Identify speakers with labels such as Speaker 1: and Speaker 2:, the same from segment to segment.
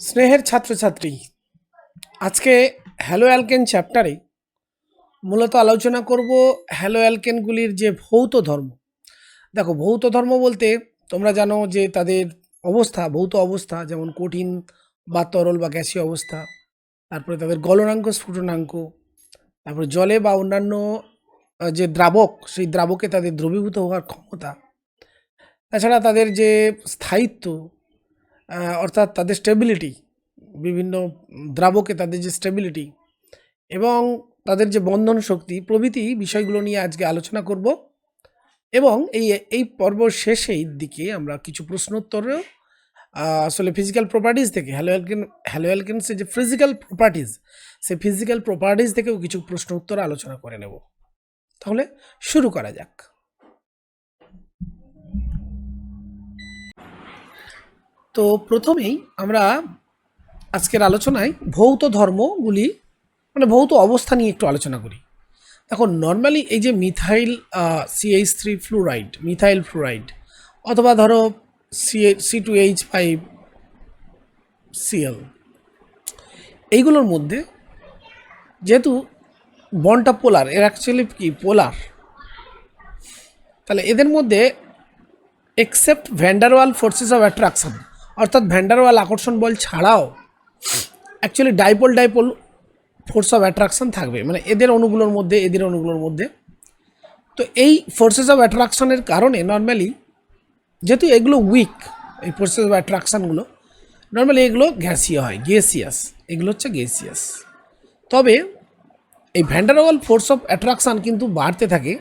Speaker 1: স্নেহের ছাত্রছাত্রী, আজকে হ্যালো অ্যালকেন চ্যাপ্টারে মূলত আলোচনা করব হ্যালো অ্যালকেনগুলির যে ভৌত ধর্ম। দেখো, ভৌত ধর্ম বলতে তোমরা জানো যে তাদের অবস্থা, ভৌত অবস্থা যেমন কঠিন বা তরল বা গ্যাসীয় অবস্থা, তারপরে তাদের গলনাঙ্ক, স্ফুটনাঙ্ক, তারপরে জলে বা অন্যান্য যে দ্রাবক, সেই দ্রাবকে তাদের দ্রবীভূত হওয়ার ক্ষমতা। তাছাড়া তাদের যে স্থায়িত্ব অর্থাৎ তাদের স্টেবিলিটি বিভিন্ন দ্রাবকে তাদের যে স্টেবিলিটি এবং তাদের যে বন্ধন শক্তি, প্রভৃতি বিষয়গুলো নিয়ে আজকে আলোচনা করব এবং এই এই পর্ব শেষের দিকে আমরা কিছু প্রশ্নোত্তরেও আসলে ফিজিক্যাল প্রপার্টিজ থেকে হ্যালো অ্যালকেন যে ফিজিক্যাল প্রপার্টিজ সেই ফিজিক্যাল প্রপার্টিজ থেকেও কিছু প্রশ্ন উত্তর আলোচনা করে নেব। তাহলে শুরু করা যাক। তো প্রথমেই আমরা আজকের আলোচনায় ভৌত ধর্মগুলি মানে ভৌত অবস্থা নিয়ে একটু আলোচনা করি। এখন নর্মালি এই যে methyl CH three fluoride methyl fluoride অথবা ধরো C C two H five Cl এইগুলোর মধ্যে যেহেতু বনটা পোলার এর অ্যাকচুয়ালি কি? পোলার তাহলে এদের মধ্যে except van der Waal forces of attraction অর্থাৎ ভ্যান্ডারওয়াল আকর্ষণ বল ছাড়াও actually dipole dipole force of attraction থাকবে। মানে এদের অণুগুলোর মধ্যে, এদের অণুগুলোর মধ্যে। তো এই ফোর্সেস অফ অ্যাট্রাকশানের কারণে নর্মালি যেহেতু এগুলো উইক এই ফোর্সেস অফ অ্যাট্রাকশানগুলো নর্মালি এগুলো গ্যাসীয় হয় গেসিয়াস এগুলো হচ্ছে গেসিয়াস তবে এই ভ্যান্ডারওয়াল ফোর্স অফ অ্যাট্রাকশান কিন্তু বাড়তে থাকে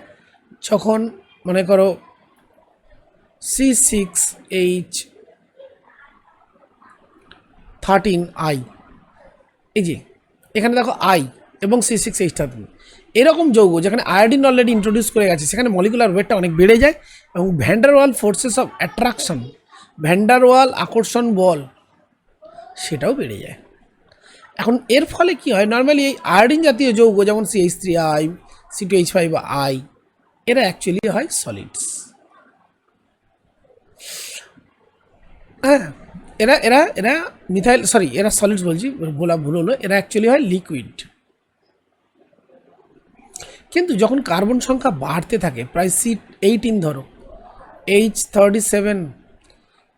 Speaker 1: যখন মনে করো C six H thirteen I এই যে, এখানে দেখো আই এবং সি সিক্স এইচ থার্টিন এরকম যৌগ যেখানে আয়োডিন অলরেডি ইন্ট্রোডিউস করে গেছে, সেখানে মলিকুলার ওয়েটটা অনেক বেড়ে যায় এবং van der Waal forces of attraction van der Waal আকর্ষণ বল, সেটাও বেড়ে যায়। এখন এর ফলে কি হয়? নর্মালি এই আয়োডিন জাতীয় যৌগ যেমন C H three I C two H five I এরা অ্যাকচুয়ালি হয় সলিডস হ্যাঁ। এরা এরা এরা মিথাইল সরি এরা সলিডস বলছি বলা ভুল হলো, এরা অ্যাকচুয়ালি হয় লিকুইড কিন্তু যখন কার্বন সংখ্যা বাড়তে থাকে, প্রায় সি এইটিন ধরো এইচ থার্টি সেভেন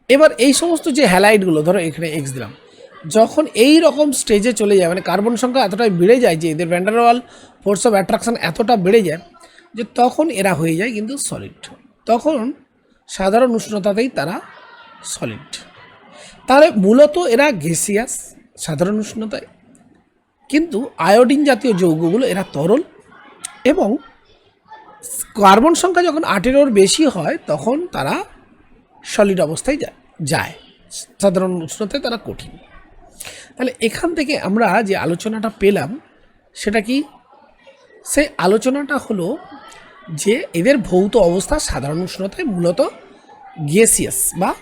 Speaker 1: এবার এই সমস্ত যে হ্যালাইডগুলো ধরো এখানে এক্স দিলাম, যখন এই রকম স্টেজে চলে যায় মানে কার্বন সংখ্যা এতটাই বেড়ে যায় যে এদের ভ্যান্ডারওয়াল ফোর্স অফ অ্যাট্রাকশন এতটা বেড়ে যায়, যে তখন এরা হয়ে যায় কিন্তু সলিড তখন সাধারণ উষ্ণতাতেই তারা সলিড তাহলে মূলত এরা গ্যাসিয়াস সাধারণ উষ্ণতায়। কিন্তু আয়োডিন জাতীয় যৌগগুলো এরা তরল এবং কার্বন সংখ্যা যখন আঠেরোর বেশি হয়, তখন তারা সলিড অবস্থায় যা- যায়। সাধারণ উষ্ণতায় তারা কঠিন। তাহলে এখান থেকে আমরা যে আলোচনাটা পেলাম, সেটা কি? সেই আলোচনাটা হলো যে এদের ভৌত অবস্থা সাধারণ উষ্ণতায় মূলত গ্যাসিয়াস বা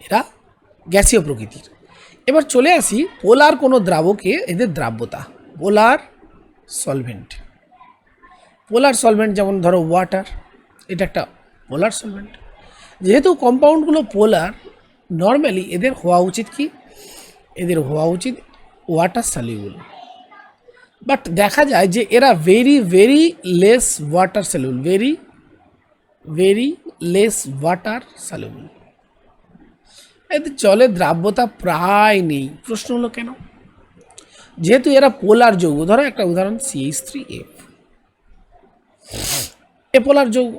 Speaker 1: এরা গ্যাসীয় প্রকৃতির। এবার চলে আসি পোলার কোনো দ্রাবকে, এদের দ্রাব্যতা, পোলার সলভেন্ট পোলার সলভেন্ট যেমন ধরো ওয়াটার এটা একটা পোলার সলভেন্ট যেহেতু কম্পাউন্ডগুলো পোলার নর্মালি এদের হওয়া উচিত কি? এদের হওয়া উচিত ওয়াটার সলিউবল বাট দেখা যায় যে এরা very very less water soluble very very less water soluble এদের জলের দ্রাব্যতা প্রায় নেই। প্রশ্ন হলো কেন? যেহেতু এরা পোলার যৌগ, ধরো একটা উদাহরণ সিএইচ থ্রি এফ এ পোলার যৌগ,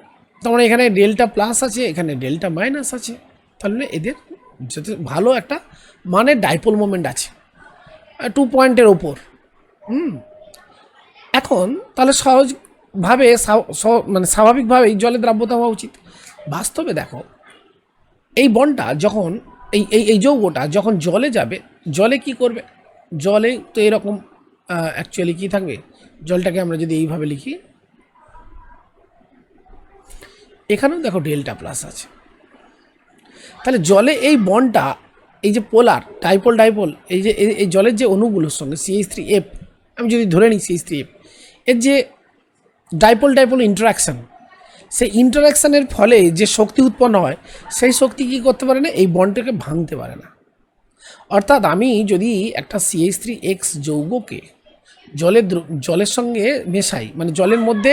Speaker 1: তোমার এখানে ডেল্টা প্লাস আছে, এখানে ডেল্টা মাইনাস আছে, তাহলে এদের যাতে ভালো একটা মানে ডাইপোল মোমেন্ট আছে টু পয়েন্টের ওপর। হুম? এখন তাহলে সহজভাবে মানে স্বাভাবিকভাবেই জলের দ্রাব্যতা হওয়া উচিত। বাস্তবে দেখো, এই বনটা যখন এই এই এই যৌগটা যখন জলে যাবে, জলে কি করবে? জলে তো এরকম অ্যাকচুয়ালি কি থাকবে জলটাকে আমরা যদি এইভাবে লিখি, এখানেও দেখো ডেল্টা প্লাস আছে। তাহলে জলে এই বনটা, এই যে পোলার ডাইপোল ডাইপোল এই যে, এই- জলের যে অণুগুলোর সঙ্গে সিএইচ থ্রি এফ আমি যদি ধরে নিই সিএইচ থ্রি এফ এর যে ডাইপোল ডাইপোল ইন্টারাকশান সেই ইন্টারাকশানের ফলে যে শক্তি উৎপন্ন হয়, সেই শক্তি কী করতে পারে না? এই বন্ডটাকে ভাঙতে পারে না। অর্থাৎ আমি যদি একটা সিএইচ থ্রি এক্স যৌগকে জলের জলের সঙ্গে মেশাই মানে জলের মধ্যে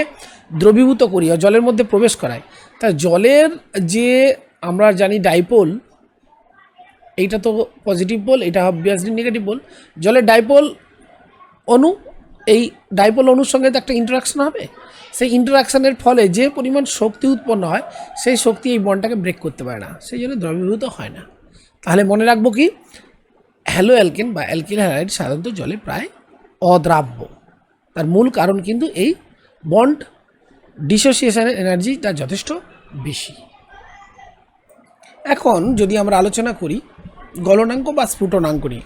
Speaker 1: দ্রবীভূত করি আর জলের মধ্যে প্রবেশ করাই, তা জলের যে আমরা জানি ডাইপোল এইটা তো পজিটিভ পোল এটা অবভিয়াসলি নেগেটিভ পোল জলের ডাইপোল অণু এই ডাইপোল অণুর সঙ্গে তো একটা ইন্টারাকশন হবে। সেই ইন্টারাকশনের ফলে যে পরিমাণ শক্তি উৎপন্ন হয়, সেই শক্তি এই বনটাকে ব্রেক করতে পারে না। সেই জন্য দ্রবীভূত হয় না। তাহলে মনে রাখব কি? হ্যালো অ্যালকেন বা অ্যালকিল হ্যালাইড সাধারণত জলে প্রায় অদ্রাব্য। তার মূল কারণ কিন্তু এই বন্ড ডিসোসিয়েশনের এনার্জি এনার্জিটা যথেষ্ট বেশি। এখন যদি আমরা আলোচনা করি গলনাঙ্ক বা স্ফুটনাঙ্ক নিয়ে।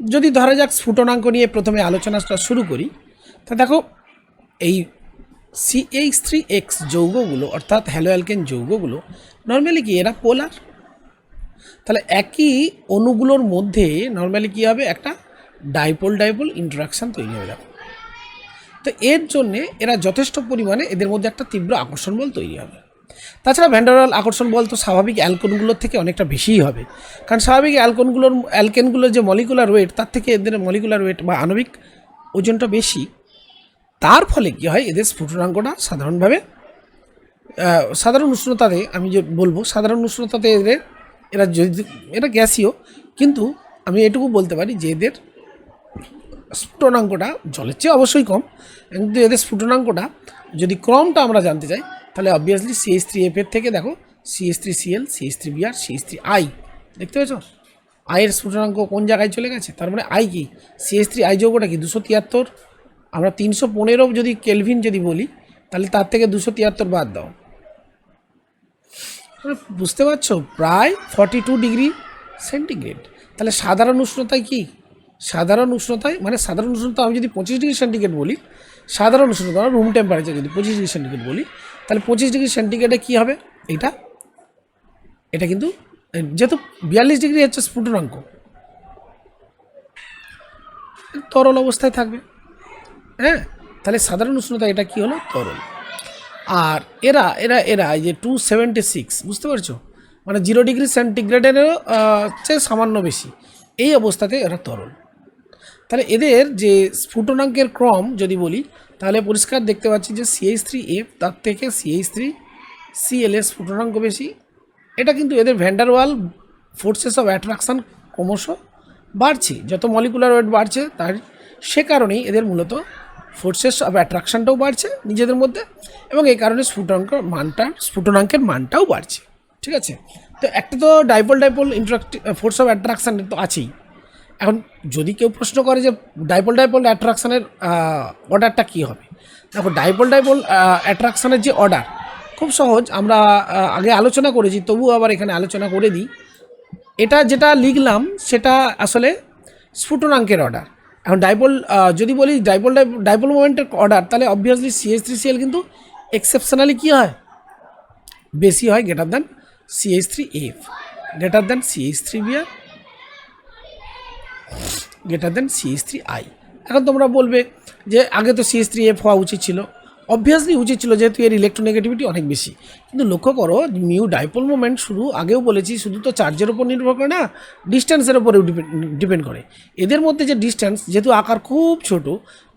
Speaker 1: যদি ধরা যাক স্ফুটনাঙ্ক নিয়ে প্রথমে আলোচনাটা শুরু করি, তা দেখো, এই সিএইচ থ্রি এক্স যৌগগুলো, অর্থাৎ হ্যালো অ্যালকেন যৌগগুলো নর্মালি কি এরা পোলার তাহলে একই অণুগুলোর মধ্যে নর্মালি কী হবে? একটা ডাইপোল ডাইপোল ইন্টারাকশান তৈরি হয়ে যাবে তো এর জন্যে এরা যথেষ্ট পরিমাণে এদের মধ্যে একটা তীব্র আকর্ষণ বল তৈরি হবে। তাছাড়া ভ্যান্ডারাল আকর্ষণ বল তো স্বাভাবিক অ্যালকোনগুলোর থেকে অনেকটা বেশিই হবে। কারণ স্বাভাবিক অ্যালকোনগুলোর, অ্যালকেনগুলোর যে মলিকুলার ওয়েট, তার থেকে এদের মলিকুলার ওয়েট বা আণবিক ওজনটা বেশি। তার ফলে কী হয়? এদের স্ফুটনাঙ্কটা সাধারণভাবে সাধারণ উষ্ণতাতে, আমি যে বলব, সাধারণ উষ্ণতাতে এদের, এরা যদি, এরা গ্যাসীয়, কিন্তু আমি এটুকু বলতে পারি যে এদের স্ফুটনাঙ্কটা জলের চেয়ে অবশ্যই কম। কিন্তু এদের স্ফুটনাঙ্কটা যদি ক্রমটা আমরা জানতে চাই তাহলে অবভিয়াসলি সিএইচ থ্রি এফের থেকে দেখো CH three Cl CH three Br CH three I দেখতে পেয়েছ? আয়ের সূচনাঙ্ক কোন জায়গায় চলে গেছে? তার মানে আই কি? সিএইচ থ্রি আই যৌগটা কি? দুশো তিয়াত্তর? আমরা তিনশো পনেরো যদি কেলভিন যদি বলি, তাহলে তার থেকে দুশো তিয়াত্তর বাদ দাও। বুঝতে পারছ? প্রায় ফর্টি টু ডিগ্রি সেন্টিগ্রেড তাহলে সাধারণ উষ্ণতায় কি? সাধারণ উষ্ণতায় মানে সাধারণ উষ্ণতা আমি যদি পঁচিশ ডিগ্রি সেন্টিগ্রেড বলি, সাধারণ উষ্ণতা রুম টেম্পারেচার যদি পঁচিশ ডিগ্রি সেন্টিগ্রেড বলি তাহলে পঁচিশ ডিগ্রি সেন্টিগ্রেডে কী হবে? এটা এটা কিন্তু যেহেতু বিয়াল্লিশ ডিগ্রি হচ্ছে স্ফুটনাঙ্ক। তরল অবস্থায় থাকবে। হ্যাঁ? তাহলে সাধারণ উষ্ণতা এটা কি হলো? তরল। আর এরা এরা এরা, এই যে টু সেভেন্টি সিক্স বুঝতে পারছ? মানে জিরো ডিগ্রি সেন্টিগ্রেডেরও চেয়ে সামান্য বেশি। এই অবস্থাতে এরা তরল। তাহলে এদের যে স্ফুটনাঙ্কের ক্রম যদি বলি তাহলে পরিষ্কার দেখতে পাচ্ছি যে সিএইচ থ্রি এফ তার থেকে সিএইচ থ্রি সিএল এর স্ফুটনাঙ্ক বেশি। এটা কিন্তু এদের ভ্যান্ডারওয়াল ফোর্সেস অফ অ্যাট্রাকশান ক্রমশ বাড়ছে। যত মলিকুলার ওয়েট বাড়ছে, তার সে কারণেই এদের মূলত ফোর্সেস অফ অ্যাট্রাকশানটাও বাড়ছে নিজেদের মধ্যে এবং এই কারণে স্ফুটনাঙ্ক মানটা, স্ফুটনাঙ্কের মানটাও বাড়ছে। ঠিক আছে? তো একটা তো dipole dipole interactive force of attraction তো আছেই। এখন যদি কেউ প্রশ্ন করে যে ডাইপোল ডাইপোল অ্যাট্রাকশানের অর্ডারটা কী হবে? দেখো, ডাইপল ডাইপোল অ্যাট্রাকশানের যে অর্ডার, খুব সহজ। আমরা আগে আলোচনা করেছি তবু আবার এখানে আলোচনা করে দিই। এটা যেটা লিখলাম, সেটা আসলে স্ফুটনাঙ্কের অর্ডার। এখন ডাইপোল যদি বলি ডাইপোল ডাইপল মোমেন্টের অর্ডার, তাহলে obviously C S three C L কিন্তু এক্সেপশনালি কী হয়? বেশি হয় greater than CH three F greater than CH three Br greater than CH three I এখন তোমরা বলবে যে আগে তো সিএইচ থ্রি এফ হওয়া উচিত ছিল। অবভিয়াসলি উচিত ছিল যেহেতু এর ইলেকট্রোনেগেটিভিটি অনেক বেশি। কিন্তু লক্ষ্য করো মিউ ডাইপোল মোমেন্ট শুধু আগেও বলেছি, শুধু তো চার্জের উপর নির্ভর করে না ডিস্টেন্সের উপরেও ডিপেন্ড করে। এদের মধ্যে যে ডিস্টেন্স যেহেতু আকার খুব ছোট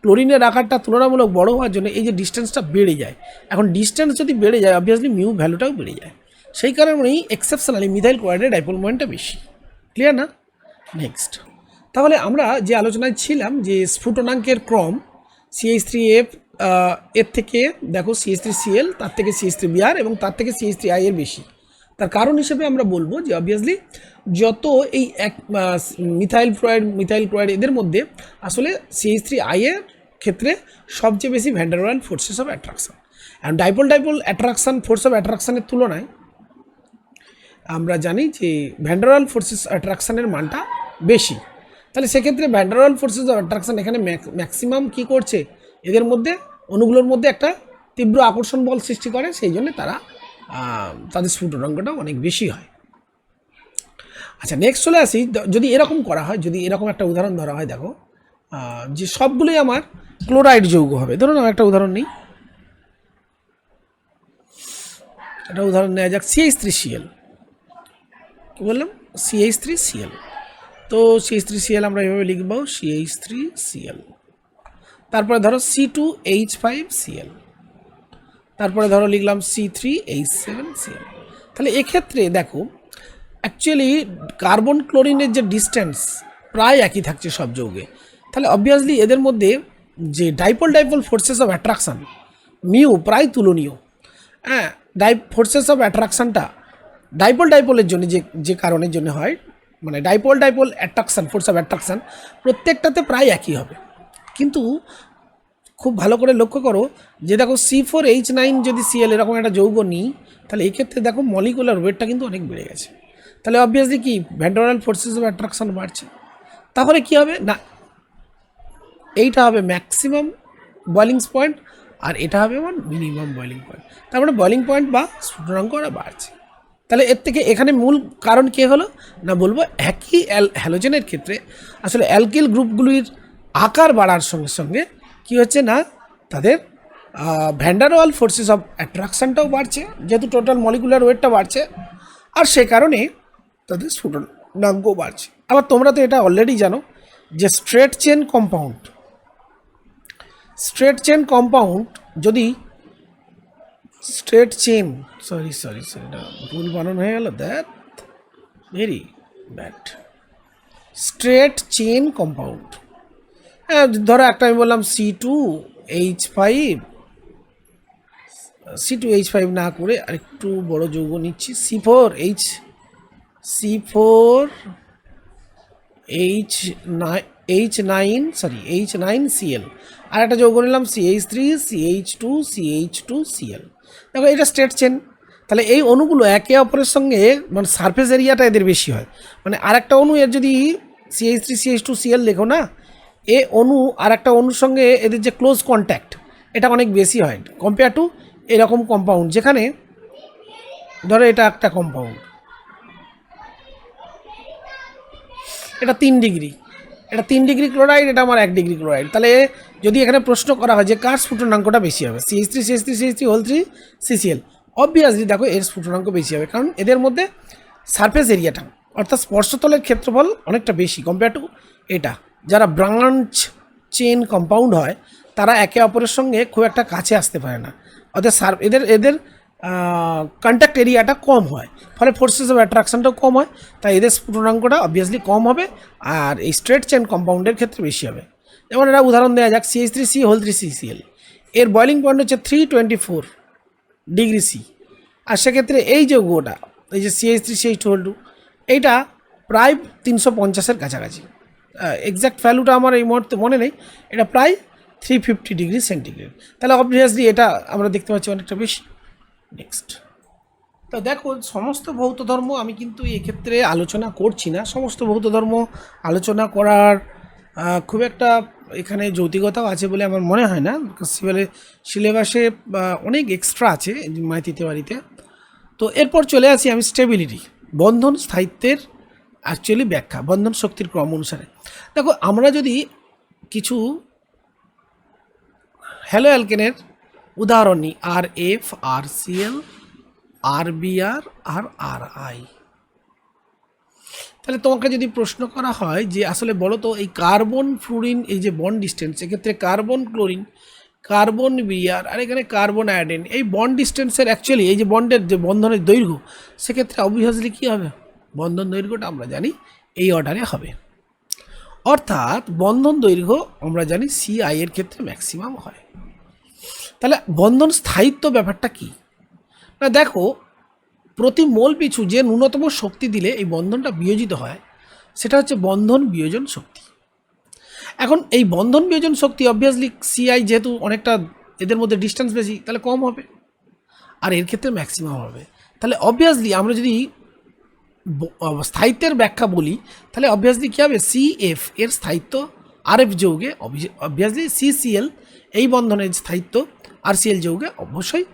Speaker 1: ক্লোরিনের আকারটা তুলনামূলক বড় হওয়ার জন্য এই যে ডিস্টেন্সটা বেড়ে যায়। এখন ডিস্টেন্স যদি বেড়ে যায় অবভিয়াসলি মিউ ভ্যালুটাও বেড়ে যায়। সেই কারণেই এক্সেপশনালি মিথাইল ক্লোরাইডের ডাইপোল মোমেন্টটা বেশি। ক্লিয়ার না? নেক্সট তাহলে আমরা যে আলোচনায় ছিলাম যে স্ফুটনাঙ্কের ক্রম সিএইচ থ্রি এফ এর থেকে দেখো সিএইচ থ্রি সিএল তার থেকে সিএইচ থ্রি বিআর এবং তার থেকে সিএইচ থ্রি আই এর বেশি। তার কারণ হিসেবে আমরা বলব যে অবভিয়াসলি যত এই এক মিথাইল ফ্লয়েড মিথাইল ক্লোরাইড এদের মধ্যে আসলে সিএইচ থ্রি আই এর ক্ষেত্রে সবচেয়ে বেশি van der Waal forces of attraction and dipole dipole attraction force of অ্যাট্রাকশনের তুলনায় আমরা জানি যে ভ্যান্ডারাল ফোর্সেস অ্যাট্রাকশনের মানটা বেশি। তাহলে সেক্ষেত্রে van der Waal forces of attraction এখানে ম্যাক্সিমাম কী করছে? এদের মধ্যে অণুগুলোর মধ্যে একটা তীব্র আকর্ষণ বল সৃষ্টি করে, সেই জন্য তারা তাদের স্ফুটনাঙ্কটা অনেক বেশি হয়। আচ্ছা নেক্সট চলে আসি। যদি এরকম করা হয়, যদি এরকম একটা উদাহরণ ধরা হয়, দেখো যে সবগুলোই আমার ক্লোরাইড যৌগ হবে। ধরুন আমার একটা উদাহরণ নিই। একটা উদাহরণ নেওয়া যাক সিএইচ থ্রি সিএল কী বললাম? সিএইচ থ্রি সিএল তো সিএইচ থ্রি সিএল আমরা এভাবে লিখব সিএইচ থ্রি সিএল তারপরে ধরো C two H five Cl তারপরে ধরো লিখলাম C three H seven Cl তাহলে এক্ষেত্রে দেখো অ্যাকচুয়ালি কার্বন ক্লোরিনের যে ডিস্টেন্স প্রায় একই থাকছে সব যৌগে। তাহলে অবভিয়াসলি এদের মধ্যে যে dipole dipole forces of attraction mu প্রায় তুলনীয়। হ্যাঁ ডাই ফোর্সেস অফ অ্যাট্রাকশানটা ডাইপোল ডাইপোলের জন্য যে যে কারণের জন্য হয় মানে dipole dipole attraction force of attraction প্রত্যেকটাতে প্রায় একই হবে। কিন্তু খুব ভালো করে লক্ষ্য করো যে দেখো সি ফোর এইচ নাইন যদি সিএল এরকম একটা যৌগ নিই, তাহলে এই ক্ষেত্রে দেখো মলিকুলার ওয়েটটা কিন্তু অনেক বেড়ে গেছে। তাহলে অবভিয়াসলি কি ভ্যান্ডোরাল ফোর্সেস অফ অ্যাট্রাকশন বাড়ছে। তাহলে কি হবে? না, এইটা হবে ম্যাক্সিমাম বয়লিং পয়েন্ট আর এটা হবে আমার মিনিমাম বয়লিং পয়েন্ট তার মানে বয়লিং পয়েন্ট বা স্ফুটনাঙ্ক ওরা বাড়ছে। তাহলে এর থেকে এখানে মূল কারণ কে হলো? না বলব, একই অ্যাল, হ্যালোজেনের ক্ষেত্রে আসলে অ্যালকিল গ্রুপগুলির আকার বাড়ার সঙ্গে সঙ্গে কি হচ্ছে না, তাদের ভ্যান্ডারওয়াল ফোর্সেস অফ অ্যাট্রাকশনটাও বাড়ছে, যেহেতু টোটাল মলিকুলার ওয়েটটা বাড়ছে, আর সে কারণে তাদের স্ফুটনাঙ্কও বাড়ছে। আবার তোমরা তো এটা অলরেডি জানো যে straight chain compound straight chain compound যদি straight chain sorry sorry sorry এটা ভুল বানানো হয়ে গেল। That, very bad. Straight chain compound. হ্যাঁ ধরো একটা আমি বললাম C two H five C two H five না করে আরেকটু বড় যৌগ নিচ্ছি। C four H C four H nine H nine sorry H nine Cl আর একটা যৌগ নিলাম CH three CH two CH two Cl দেখো, এটা স্টেট চেন তাহলে এই অণুগুলো একে অপরের সঙ্গে মানে সারফেস এরিয়াটা এদের বেশি হয়। মানে আরেকটা অণু এর যদি CH three CH two Cl লেখো না, এ অণু আর একটা অণুর সঙ্গে এদের যে ক্লোজ কন্ট্যাক্ট এটা অনেক বেশি হয়। কম্পেয়ার টু এরকম কম্পাউন্ড যেখানে ধরো এটা একটা কম্পাউন্ড এটা তিন ডিগ্রি। এটা তিন ডিগ্রি ক্লোরাইড, এটা আমার এক ডিগ্রি ক্লোরাইড। তাহলে যদি এখানে প্রশ্ন করা হয় যে কার স্ফুটনাঙ্কটা বেশি হবে CH three CH three CH three whole three CCl obviously দেখো, এর স্ফুটনাঙ্ক বেশি হবে, কারণ এদের মধ্যে সারফেস এরিয়াটা অর্থাৎ স্পর্শতলের ক্ষেত্রফল অনেকটা বেশি কম্পেয়ার টু এটা। যারা ব্রাঞ্চ চেন কম্পাউন্ড হয়, তারা একে অপরের সঙ্গে খুব একটা কাছে আসতে পারে না। অর্থাৎ সার এদের এদের কন্ট্যাক্ট এরিয়াটা কম হয়। ফলে ফোর্সেস অফ অ্যাট্রাকশনটাও কম হয়। তাই এদের স্ফুটনাঙ্কটা অবভিয়াসলি কম হবে আর এই স্ট্রেট চেন কম্পাউন্ডের ক্ষেত্রে বেশি হবে। যেমন এটা উদাহরণ দেওয়া যাক CH three C whole three C Cl এর বয়লিং পয়েন্ট হচ্ছে three twenty four degree C আর সেক্ষেত্রে এই যে যৌগটা এই যে CH three CH whole two এইটা প্রায় তিনশো পঞ্চাশের কাছাকাছি। এক্স্যাক্ট ভ্যালুটা আমার এই মুহূর্তে মনে নেই। এটা প্রায় থ্রি ফিফটি ডিগ্রি সেন্টিগ্রেড তাহলে অবভিয়াসলি এটা আমরা দেখতে পাচ্ছি অনেকটা বেশি। নেক্সট তো দেখো, সমস্ত ভৌত ধর্ম আমি কিন্তু এক্ষেত্রে আলোচনা করছি না। সমস্ত ভৌত ধর্ম আলোচনা করার খুব একটা এখানে যৌতিকতাও আছে বলে আমার মনে হয় না। সিলেবাসে সিলেবাসে অনেক এক্সট্রা আছে মাইতি তেওয়ারিতে। তো এরপর চলে আসি আমি স্টেবিলিটি বন্ধন স্থায়িত্বের অ্যাকচুয়ালি ব্যাখ্যা, বন্ধন শক্তির ক্রম অনুসারে। দেখো, আমরা যদি কিছু হ্যালো অ্যালকেনের উদাহরণ নিই R F, R Cl R Br R R I. তাহলে তোমাকে যদি প্রশ্ন করা হয় যে আসলে বলো তো এই কার্বন ফ্লুরিন, এই যে বন্ড ডিস্টেন্স, এক্ষেত্রে কার্বন ক্লোরিন, কার্বন বিআর আর এখানে কার্বন আয়োডিন, এই বন্ড ডিস্টেন্সের অ্যাকচুয়ালি এই যে বন্ডের যে বন্ধনের দৈর্ঘ্য, সেক্ষেত্রে অবভিয়াসলি কী হবে? বন্ধন দৈর্ঘ্যটা আমরা জানি এই অর্ডারে হবে। অর্থাৎ বন্ধন দৈর্ঘ্য আমরা জানি সিআই এর ক্ষেত্রে ম্যাক্সিমাম হয়। তাহলে বন্ধন স্থায়িত্ব ব্যাপারটা কি? না দেখো, প্রতি মোল পিছু যে ন্যূনতম শক্তি দিলে এই বন্ধনটা বিয়োজিত হয়, সেটা হচ্ছে বন্ধন বিয়োজন শক্তি। এখন এই বন্ধন বিয়োজন শক্তি অবভিয়াসলি সিআই যেহেতু অনেকটা এদের মধ্যে ডিস্টেন্স বেশি, তাহলে কম হবে। আর এর ক্ষেত্রে ম্যাক্সিমাম হবে। তাহলে অবভিয়াসলি আমরা যদি স্থায়িত্বের ব্যাখ্যা বলি, তাহলে অবভিয়াসলি কী হবে? সি এফ এর স্থায়িত্ব আর এফ যৌগে অবভিয়াসলি সিসিএল এই বন্ধনের স্থায়িত্ব আর সিএল যৌগে অবশ্যই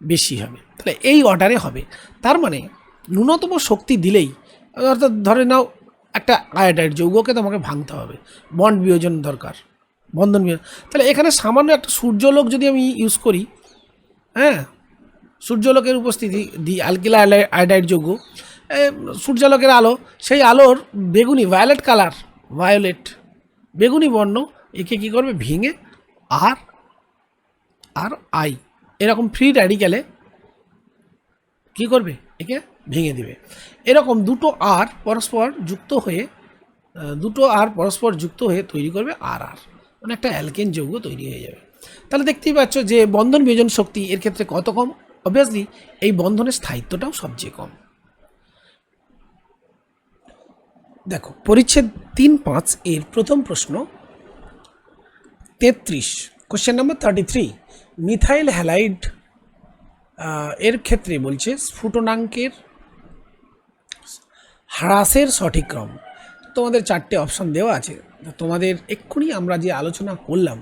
Speaker 1: বেশি হবে। তাহলে এই অর্ডারে হবে। তার মানে ন্যূনতম শক্তি দিলেই, অর্থাৎ ধরে নাও একটা আয়োডাইড যৌগকে তোমাকে ভাঙতে হবে। বন্ড বিয়োজন দরকার। বন্ধন বিয়োজন। তাহলে এখানে সামান্য একটা সূর্যলোক যদি আমি ইউজ করি হ্যাঁ? সূর্যলোকের উপস্থিতি দি অ্যালকিলা আয়োডাইড যৌগ সূর্যালোকের আলো, সেই আলোর বেগুনি ভায়োলেট কালার ভায়োলেট বেগুনি বর্ণ একে কী করবে? ভেঙে আর আর আই। এরকম ফ্রি র্যাডিক্যালে কী করবে? একে ভেঙে দিবে। এরকম দুটো আর পরস্পর যুক্ত হয়ে দুটো আর পরস্পর যুক্ত হয়ে তৈরি করবে আর আর মানে একটা অ্যালকেন যৌগ তৈরি হয়ে যাবে। তাহলে দেখতেই পাচ্ছ যে বন্ধন বিয়োজন শক্তি এর ক্ষেত্রে কত কম? অবভিয়াসলি এই বন্ধনের স্থায়িত্বটাও সবচেয়ে কম। দেখো, পরিচ্ছেদ তিন পাঁচ এর প্রথম প্রশ্ন তেত্রিশ। Question number thirty three methyl halide এর ক্ষেত্রে বলছে স্ফুটনাঙ্কের হ্রাসের সঠিক ক্রম। তোমাদের চারটে অপশন দেওয়া আছে। তোমাদের এক্ষুনি আমরা যে আলোচনা করলাম,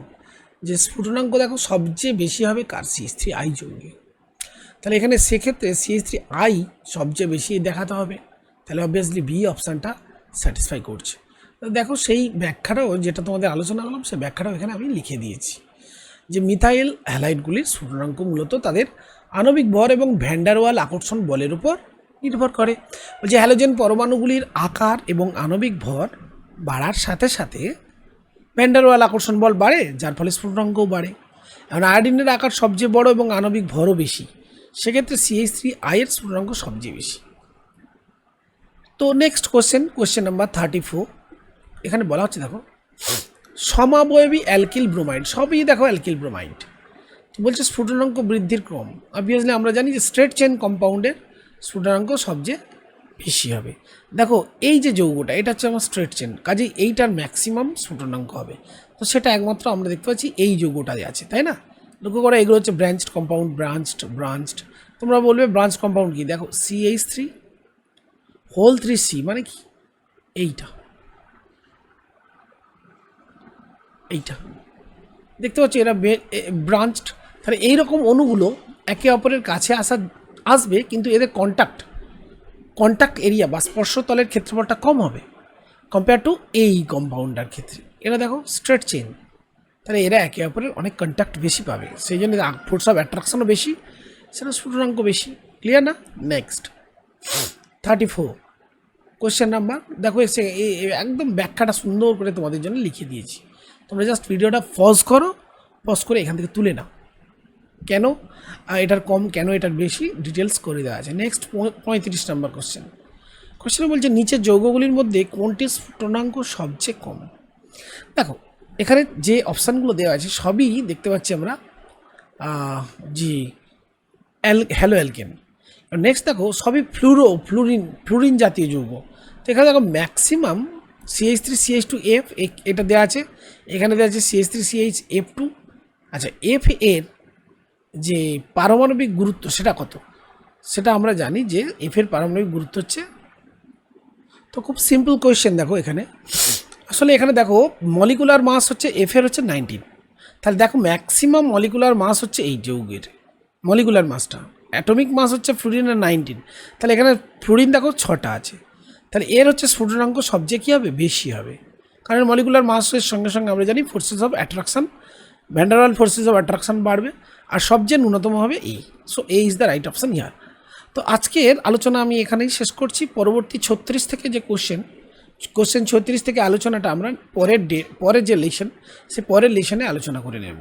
Speaker 1: যে স্ফুটনাঙ্ক দেখো সবচেয়ে বেশি হবে কার? সিএস থ্রি আই যৌগে তাহলে এখানে সেক্ষেত্রে সিএস থ্রি আই সবচেয়ে বেশি দেখাতে হবে। তাহলে অবভিয়াসলি বি অপশানটা স্যাটিসফাই করছে। দেখো সেই ব্যাখ্যাটাও যেটা তোমাদের আলোচনা করলাম, সেই ব্যাখ্যাটাও এখানে আমি লিখে দিয়েছি। যে মিথাইল হ্যালাইডগুলির স্ফুটনাঙ্ক মূলত তাদের আণবিক ভর এবং ভ্যান্ডারওয়াল আকর্ষণ বলের উপর নির্ভর করে। যে হ্যালোজেন পরমাণুগুলির আকার এবং আণবিক ভর বাড়ার সাথে সাথে ভ্যান্ডারওয়াল আকর্ষণ বল বাড়ে, যার ফলে স্ফুটনাঙ্কও বাড়ে। এখন আয়োডিনের আকার সবচেয়ে বড় এবং আণবিক ভরও বেশি। সেক্ষেত্রে সিএইচ থ্রি আয়ের স্ফুটনাঙ্ক সবচেয়ে বেশি। তো next question question number thirty four এখানে বলা হচ্ছে, দেখো। সমাবয়বী অ্যালকিল ব্রোমাইড সবই দেখো অ্যালকিল ব্রোমাইড বলছে স্ফুটনাঙ্ক বৃদ্ধির ক্রম। অবভিয়াসলি আমরা জানি যে স্ট্রেট চেন কম্পাউন্ডের স্ফুটনাঙ্ক সবচেয়ে বেশি হবে। দেখো, এই যে যৌগটা, এটা হচ্ছে আমার স্ট্রেট চেন কাজেই এইটার ম্যাক্সিমাম স্ফুটনাঙ্ক হবে। তো সেটা একমাত্র আমরা দেখতে পাচ্ছি এই যৌগটাই আছে, তাই না? লক্ষ্য করে, এগুলো হচ্ছে ব্রাঞ্চড কম্পাউন্ড ব্রাঞ্চড ব্রাঞ্চড তোমরা বলবে ব্রাঞ্চ কম্পাউন্ড কি? দেখো CH three whole three C মানে কি? এইটা। এইটা। দেখতে পাচ্ছি এরা ব্রাঞ্চড তাহলে এইরকম অণুগুলো একে অপরের কাছে আসা, আসবে, কিন্তু এদের কন্ট্যাক্ট কন্ট্যাক্ট এরিয়া বা স্পর্শতলের ক্ষেত্রফলটা কম হবে। কম্পেয়ার টু এই কম্পাউন্ডার ক্ষেত্রে। এরা দেখো স্ট্রেট চেন তাহলে এরা একে অপরের অনেক কন্ট্যাক্ট বেশি পাবে। সেই জন্য ফোর্স অফ অ্যাট্রাকশনও বেশি, সেটা স্ফুটনাঙ্ক বেশি। ক্লিয়ার না? Next thirty four question number দেখো এসে একদম ব্যাখ্যাটা সুন্দর করে তোমাদের জন্য লিখে দিয়েছি। তোমরা জাস্ট ভিডিওটা পজ করো পজ করে এখান থেকে তুলে নাও। কেন? এটার কম কেন এটার বেশি? ডিটেলস করে দেওয়া আছে। নেক্সট পঁয়ত্রিশ নম্বর কোশ্চেন কোশ্চেনে বলছে, নিচের যৌগগুলির মধ্যে কোনটি স্ফুটনাঙ্ক সবচেয়ে কম? দেখো, এখানে যে অপশানগুলো দেওয়া আছে, সবই দেখতে পাচ্ছি আমরা জি, অ্যাল হ্যালো অ্যালকেন নেক্সট দেখো, সবই ফ্লুরো ফ্লুরিন ফ্লুরিন জাতীয় যৌগ। তো এখানে দেখো maximum CH three CH two F এটা দেওয়া আছে। এখানে দেওয়া আছে CH three CH F two আচ্ছা এফ এর যে পারমাণবিক গুরুত্ব সেটা কত? সেটা আমরা জানি যে এফের পারমাণবিক গুরুত্ব হচ্ছে, তো খুব সিম্পল কোয়েশ্চেন দেখো এখানে। আসলে এখানে দেখো মলিকুলার মাস হচ্ছে এফের হচ্ছে নাইনটিন তাহলে দেখো ম্যাক্সিমাম মলিকুলার মাস হচ্ছে এই যৌগের মলিকুলার মাসটা অ্যাটমিক মাস হচ্ছে ফ্লুরিনের নাইনটিন তাহলে এখানে ফ্লুরিন দেখো ছটা আছে। তাহলে এর হচ্ছে স্ফুটনাঙ্ক সবচেয়ে কী হবে? বেশি হবে। কারণ মলিকুলার মাসের সঙ্গে সঙ্গে আমরা জানি forces of attraction van der Waal forces of attraction বাড়বে আর সবচেয়ে ন্যূনতম হবে এই সো এই ইজ দ্য রাইট অপশান ইয়ার তো আজকের আলোচনা আমি এখানেই শেষ করছি। পরবর্তী ছত্রিশ থেকে যে কোশ্চেন কোশ্চেন ছত্রিশ থেকে আলোচনাটা আমরা পরের ডে পরের যে লেশন সে পরের লেশনে আলোচনা করে নেব।